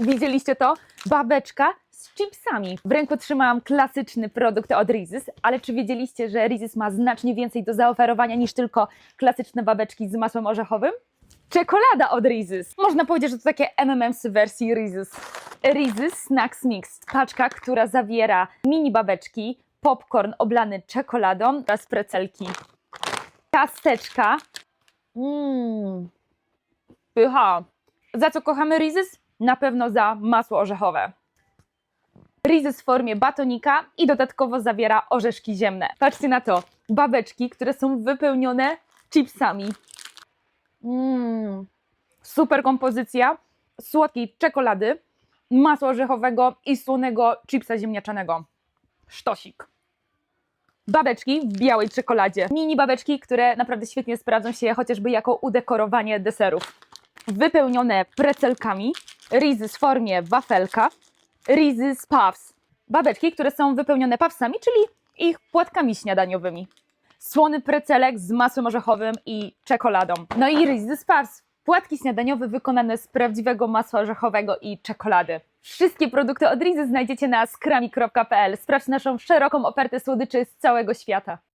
Widzieliście to? Babeczka z chipsami. W ręku trzymałam klasyczny produkt od Reese's, ale czy wiedzieliście, że Reese's ma znacznie więcej do zaoferowania niż tylko klasyczne babeczki z masłem orzechowym? Czekolada od Reese's. Można powiedzieć, że to takie M&M's w wersji Reese's. Reese's Snacks Mix. Paczka, która zawiera mini babeczki, popcorn oblany czekoladą oraz precelki. Ciasteczka. Mmm. Pycha. Za co kochamy Reese's? Na pewno za masło orzechowe. Reese's w formie batonika i dodatkowo zawiera orzeszki ziemne. Patrzcie na to. Babeczki, które są wypełnione chipsami. Mmm. Super kompozycja słodkiej czekolady, masła orzechowego i słonego chipsa ziemniaczanego. Sztosik. Babeczki w białej czekoladzie. Mini babeczki, które naprawdę świetnie sprawdzą się chociażby jako udekorowanie deserów. Wypełnione precelkami, rizy w formie wafelka, rizy z puffs. Babeczki, które są wypełnione puffsami, czyli ich płatkami śniadaniowymi. Słony precelek z masłem orzechowym i czekoladą. No i rizy z puffs. Płatki śniadaniowe wykonane z prawdziwego masła orzechowego i czekolady. Wszystkie produkty od Rizy znajdziecie na skrami.pl. Sprawdź naszą szeroką ofertę słodyczy z całego świata.